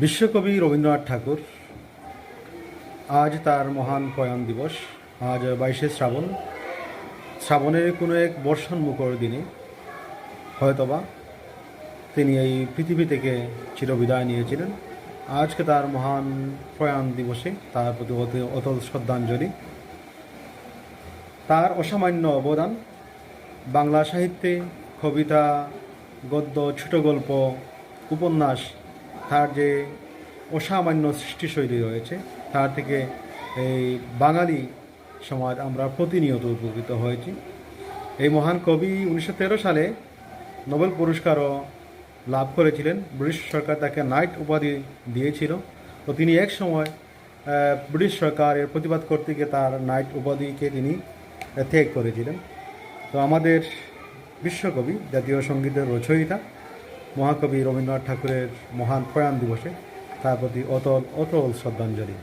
বিশ্বকবি রবীন্দ্রনাথ ঠাকুর, আজ তার মহান প্রয়াণ দিবস, আজ বাইশে শ্রাবণ। শ্রাবণের কোনো এক বর্ষণ মুখর দিনে হয়তোবা তিনি এই পৃথিবী থেকে চিরবিদায় নিয়েছিলেন। আজকে তার মহান প্রয়াণ দিবসে তার প্রতি অতি- অতল শ্রদ্ধাঞ্জলি। তার অসামান্য অবদান, বাংলা সাহিত্যে কবিতা, গদ্য, ছোট গল্প, উপন্যাস তার যে অসামান্য সৃষ্টিশৈলী রয়েছে। তার থেকে এই বাঙালি সমাজ আমরা প্রতিনিয়ত উপকৃত হয়েছি। এই মহান কবি উনিশশো তেরো সালে নোবেল পুরস্কারও লাভ করেছিলেন। ব্রিটিশ সরকার তাকে নাইট উপাধি দিয়েছিল তো তিনি এক সময় ব্রিটিশ সরকারের প্রতিবাদ করতে গিয়ে তার নাইট উপাধিকে তিনি ত্যাগ করেছিলেন। তো আমাদের বিশ্বকবি জাতীয় সঙ্গীতের রচয়িতা মহাকবি রবীন্দ্রনাথ ঠাকুরের মহান প্রয়াণ দিবসে তার প্রতি অতল অতল শ্রদ্ধাঞ্জলি।